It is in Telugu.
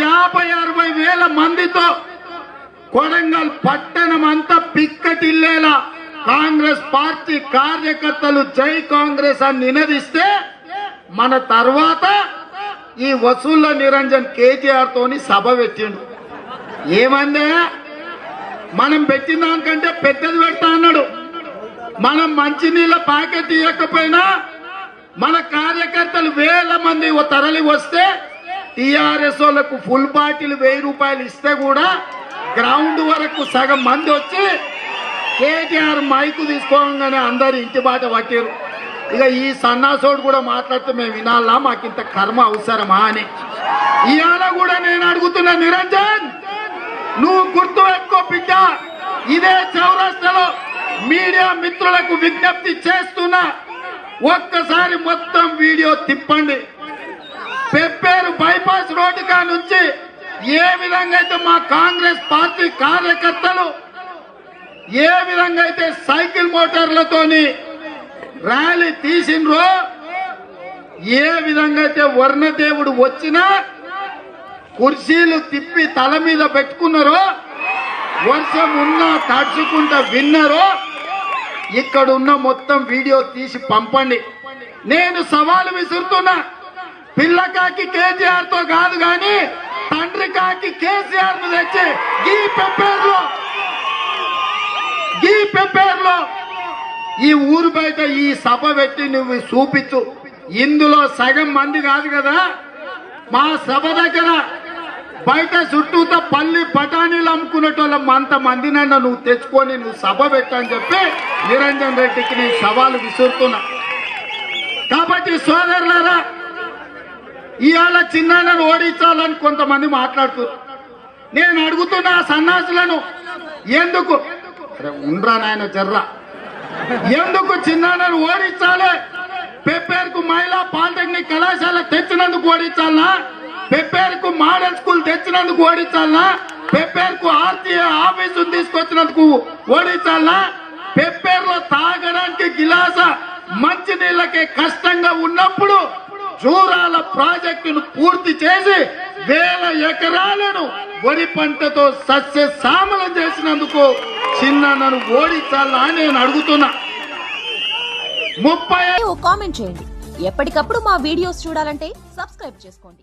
యాభై అరవై వేల మందితో కొడంగల్ పట్టణం అంతా పిక్కటిల్లేలా కాంగ్రెస్ పార్టీ కార్యకర్తలు జై కాంగ్రెస్ అని నినదిస్తే మన తర్వాత ఈ వసూళ్ళ నిరంజన్ కేటీఆర్ తోని సభ పెట్టిండు. ఏమందే? మనం పెట్టిన దానికంటే పెద్దది పెడతా అన్నాడు. మనం మంచినీళ్ళ ప్యాకెట్ ఇవ్వకపోయినా మన కార్యకర్తలు వేల మంది తరలి వస్తే టిఆర్ఎస్ వాళ్ళకు ఫుల్ బాటిల్ వెయ్యి రూపాయలు ఇస్తే కూడా గ్రౌండ్ వరకు సగం మంది వచ్చి కేటీఆర్ మైకు తీసుకోగానే అందరు ఇంటి బాట పట్టారు ఇక ఈ సన్నాసోడు కూడా మాట్లాడితే మేము వినాలా మాకు ఇంత కర్మ అవసరమా అని. ఇవాళ కూడా నేను అడుగుతున్నా నిరంజన్ నువ్వు గుర్తు ఎక్కువ బిడ్డ. ఇదే చౌరస్తలో మీడియా మిత్రులకు విజ్ఞప్తి చేస్తున్నా. ఒక్కసారి మొత్తం వీడియో తిప్పండి. ఏ విధంగా అయితే మా కాంగ్రెస్ పార్టీ కార్యకర్తలు ఏ విధంగా అయితే సైకిల్ మోటార్లతోని ర్యాలీ తీసిండ్రో ఏ విధంగా అయితే వర్ణదేవుడు వచ్చినా కుర్చీలు తిప్పి తల మీద పెట్టుకున్నారో వర్షం ఉన్నా తడుచుకుంటా విన్నారో ఇక్కడ ఉన్న మొత్తం వీడియో తీసి పంపండి. నేను సవాలు విసురుతున్నా. పిల్లకాకి కేసీఆర్తో కాదు కానీ తండ్రి కాకి కేసీఆర్ను తెచ్చి ఈ పెప్పేర్లో ఈ పెప్పేర్లో ఈ ఊరు బయట ఈ సభ పెట్టి నువ్వు చూపించు. ఇందులో సగం మంది కాదు కదా? మా సభ దగ్గర బయట చుట్టూతో పల్లి బఠానీలు అమ్ముకునేటోళ్ళం అంత మందినైనా నువ్వు తెచ్చుకొని నువ్వు సభ పెట్టని చెప్పి నిరంజన్ రెడ్డికి నేను సవాలు విసురుతున్నా. కాబట్టి సోదరుల ఇవాళ చిన్నాన్నను ఓడించాలని కొంతమంది మాట్లాడుతున్నారు. నేను అడుగుతున్నా ఆ సన్నాసులను ఎందుకు? ఉండ్రా నాయన జర్రా. ఎందుకు చిన్నాన్నను ఓడించాలి? పెప్పేరుకు మహిళా పాలిటెక్నిక్ కళాశాల తెచ్చినందుకు ఓడించాలనా? పెప్పేరుకు మోడల్ స్కూల్ తెచ్చినందుకు ఓడించాలనా? పెప్పేరుకు ఆర్టీఏ ఆఫీసు తీసుకొచ్చినందుకు ఓడించాలనా? పెప్పేరులో తాగడానికి గిలాస మంచి నీళ్ళకే కష్టంగా ఉన్నప్పుడు జూరాల ప్రాజెక్టును పూర్తి చేసి వేల ఎకరాలను వరి పంటతో సస్య సామలం చేసినందుకు చిన్న నన్ను ఓడించాలా అని నేను అడుగుతున్నా. ముప్పై కామెంట్ చేయండి. ఎప్పటికప్పుడు మా వీడియోస్ చూడాలంటే సబ్స్క్రైబ్ చేసుకోండి.